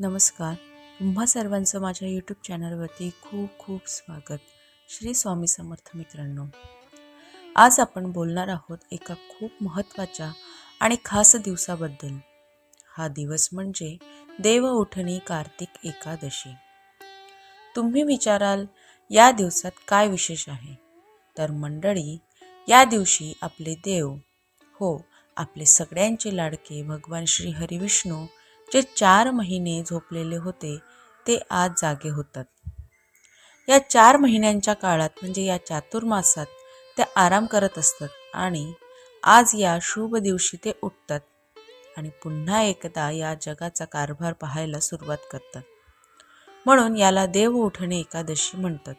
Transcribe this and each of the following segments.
नमस्कार. तुम्हा सर्वांचं माझ्या यूट्यूब चॅनलवरती खूप खूप स्वागत. श्री स्वामी समर्थ मित्रांनो. आज आपण बोलणार आहोत एका खूप महत्त्वाच्या आणि खास दिवसाबद्दल. हा दिवस म्हणजे देव उठणी कार्तिक एकादशी. तुम्ही विचाराल या दिवसात काय विशेष आहे? तर मंडळी या दिवशी आपले देव हो आपले सगळ्यांचे लाडके भगवान श्री हरिविष्णू जे चार महिने झोपलेले होते ते आज जागे होतात. या चार महिन्यांच्या काळात म्हणजे या चातुर्मासात ते आराम करत असतात आणि आज या शुभ दिवशी ते उठतात आणि पुन्हा एकदा या जगाचा कारभार पाहायला सुरुवात करतात. म्हणून याला देव उठणे एकादशी म्हणतात.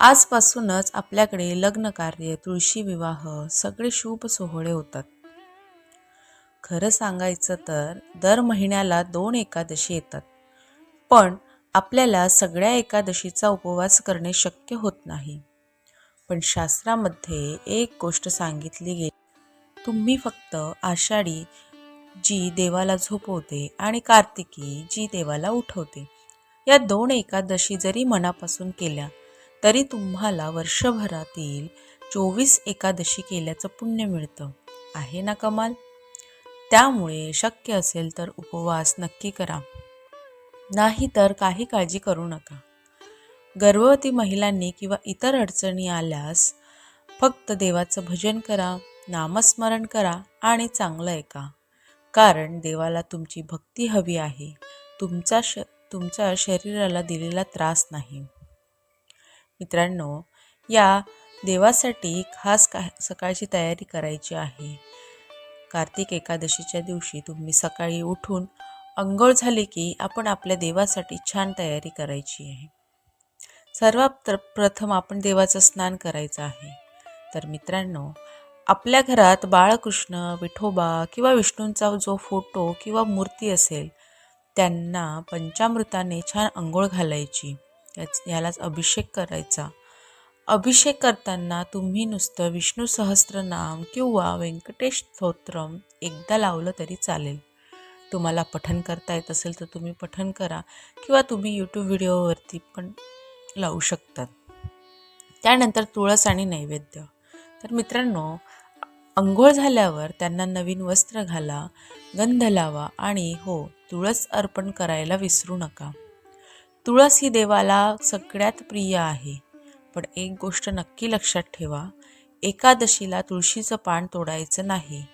आजपासूनच आपल्याकडे लग्न कार्य तुळशी विवाह सगळे शुभ सोहळे होतात. खरं सांगायचं तर दर महिन्याला दोन एकादशी येतात. पण आपल्याला सगळ्या एकादशीचा उपवास करणे शक्य होत नाही. पण शास्त्रामध्ये एक गोष्ट सांगितली गेली. तुम्ही फक्त आषाढी जी देवाला झोपवते आणि कार्तिकी जी देवाला उठवते या दोन एकादशी जरी मनापासून केल्या तरी तुम्हाला वर्षभरातील चोवीस एकादशी केल्याचं पुण्य मिळतं. आहे ना कमाल? त्यामुळे शक्य असेल तर उपवास नक्की करा. नाही तर काही काळजी करू नका. गर्भवती महिलांनी किंवा इतर अडचणी आल्यास फक्त देवाचं भजन करा नामस्मरण करा आणि चांगलं ऐका. कारण देवाला तुमची भक्ती हवी आहे. तुमचा श तुमच्या शरीराला दिलेला त्रास नाही. मित्रांनो या देवासाठी खास का सकाळची तयारी करायची आहे. कार्तिक एकादशीच्या दिवशी तुम्ही सकाळी उठून अंघोळ झाली की आपण आपल्या देवासाठी छान तयारी करायची आहे. सर्वात प्रथम आपण देवाचं स्नान करायचं आहे. तर मित्रांनो आपल्या घरात बाळकृष्ण विठोबा किंवा विष्णूंचा जो फोटो किंवा मूर्ती असेल त्यांना पंचामृताने छान अंघोळ घालायची. त्याच यालाच अभिषेक करायचा. अभिषेक करताना तुम्ही नुसतं विष्णू सहस्त्रनाम किंवा व्यंकटेश स्तोत्रम एकदा लावलं तरी चालेल. तुम्हाला पठन करता येत असेल तर तुम्ही पठन करा किंवा तुम्ही यूट्यूब व्हिडिओवरती पण लावू शकतात त्यानंतर तुळस आणि नैवेद्य. तर मित्रांनो अंघोळ झाल्यावर त्यांना नवीन वस्त्र घाला गंध लावा आणि हो तुळस अर्पण करायला विसरू नका. तुळस ही देवाला सगळ्यात प्रिय आहे. पण एक गोष्ट नक्की लक्षात ठेवा एकादशीला तुळशीचं पान तोडायचं नाही.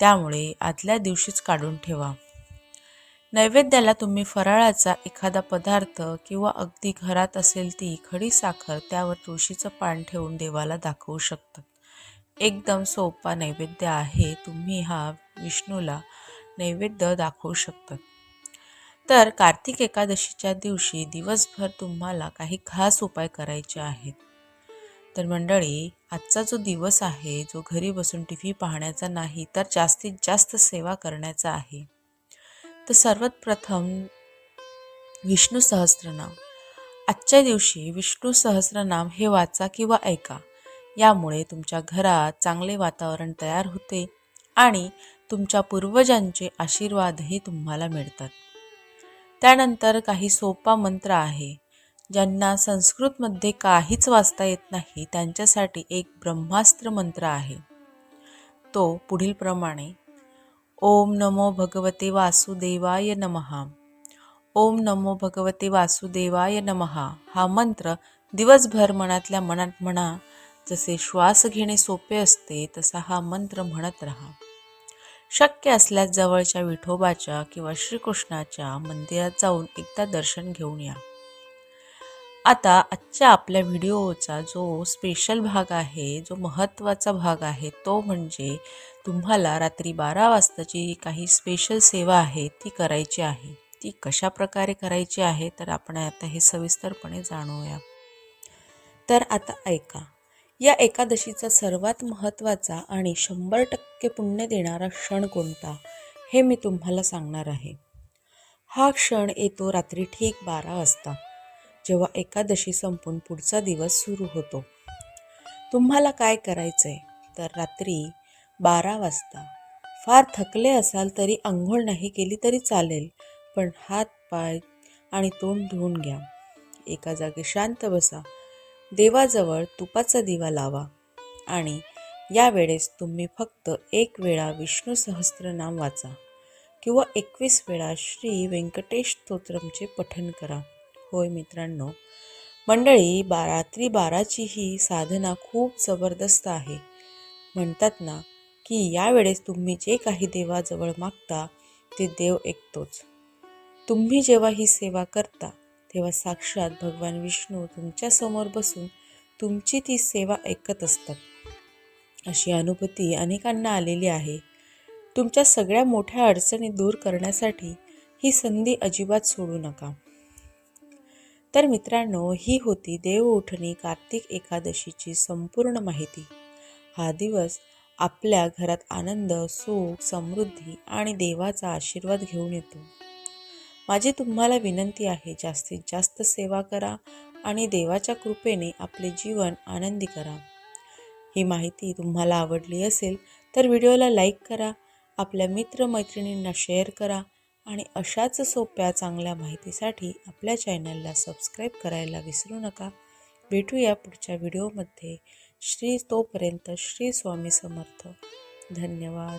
त्यामुळे आदल्या दिवशीच काढून ठेवा. नैवेद्याला तुम्ही फराळाचा एखादा पदार्थ किंवा अगदी घरात असेल ती खडी साखर त्यावर तुळशीचं पान ठेवून देवाला दाखवू शकतात. एकदम सोपा नैवेद्य आहे तुम्ही हा विष्णूला नैवेद्य दाखवू शकतात. तर कार्तिक एकादशीच्या दिवशी दिवसभर तुम्हाला काही खास उपाय करायचे आहेत. तर मंडळी आजचा जो दिवस आहे जो घरी बसून टी व्ही पाहण्याचा नाही तर जास्तीत जास्त सेवा करण्याचा आहे. तर सर्वात प्रथम विष्णू सहस्रनाम. आजच्या दिवशी विष्णू सहस्रनाम हे वाचा किंवा ऐका. यामुळे तुमच्या घरात चांगले वातावरण तयार होते आणि तुमच्या पूर्वजांचे आशीर्वादही तुम्हाला मिळतात. त्यानंतर काही सोपा मंत्र आहे. ज्यांना संस्कृतमध्ये काहीच वाचता येत नाही त्यांच्यासाठी एक ब्रह्मास्त्र मंत्र आहे. तो पुढील प्रमाणे ओम नमो भगवते वासुदेवाय नमहा ओम नमो भगवते वासुदेवाय नमहा हा मंत्र दिवसभर मनातल्या मनात म्हणा जसे श्वास घेणे सोपे असते तसा हा मंत्र म्हणत राहा. शक्य असल्यास जवळच्या विठोबाच्या किंवा श्रीकृष्णाच्या मंदिरात जाऊन एकदा दर्शन घेऊन या. आता आजच्या आपल्या व्हिडिओचा जो स्पेशल भाग आहे जो महत्त्वाचा भाग आहे तो म्हणजे तुम्हाला रात्री बारा वाजताची काही स्पेशल सेवा आहे ती करायची आहे. ती कशा प्रकारे करायची आहे तर आपण आता हे सविस्तरपणे जाणूया. तर आता ऐका. या एकादशीचा सर्वात महत्त्वाचा आणि शंभर टक्के पुण्य देणारा क्षण कोणता हे मी तुम्हाला सांगणार आहे. हा क्षण येतो रात्री ठीक बारा वाजता जेव्हा एकादशी संपून पुढचा दिवस सुरू होतो. तुम्हाला काय करायचं आहे तर रात्री बारा वाजता. फार थकले असाल तरी आंघोळ नाही केली तरी चालेल पण हात पाय आणि तोंड धुवून घ्या. एका जागी शांत बसा. देवाजवळ तुपाचा दिवा लावा आणि यावेळेस तुम्ही फक्त एक वेळा विष्णू सहस्त्रनाम वाचा किंवा एकवीस वेळा श्री व्यंकटेश स्तोत्रमचे पठण करा. होय मित्रांनो मंडळी बा रात्री बाराची ही साधना खूप जबरदस्त आहे. म्हणतात ना की यावेळेस तुम्ही जे काही देवाजवळ मागता ते देव ऐकतोच. तुम्ही जेव्हा ही सेवा करता तेव्हा साक्षात भगवान विष्णू तुमच्यासमोर बसून तुमची ती सेवा ऐकत असतात. अशी अनुभूती अनेकांना आलेली आहे. तुमच्या सगळ्या मोठ्या अडचणी दूर करण्यासाठी ही संधी अजिबात सोडू नका. तर मित्रांनो ही होती देव उठणी कार्तिक एकादशीची संपूर्ण माहिती. हा दिवस आपल्या घरात आनंद सुख समृद्धी आणि देवाचा आशीर्वाद घेऊन येतो. माझी तुम्हाला विनंती आहे जास्तीत जास्त सेवा करा आणि देवाच्या कृपेने आपले जीवन आनंदी करा. ही माहिती तुम्हाला आवडली असेल तर व्हिडिओला लाईक करा आपल्या मित्रमैत्रिणींना शेअर करा आणि अशाच सोप्या चांगल्या माहितीसाठी आपल्या चॅनलला सबस्क्राईब करायला विसरू नका. भेटूया पुढच्या व्हिडिओमध्ये. श्री तोपर्यंत श्री स्वामी समर्थ. धन्यवाद.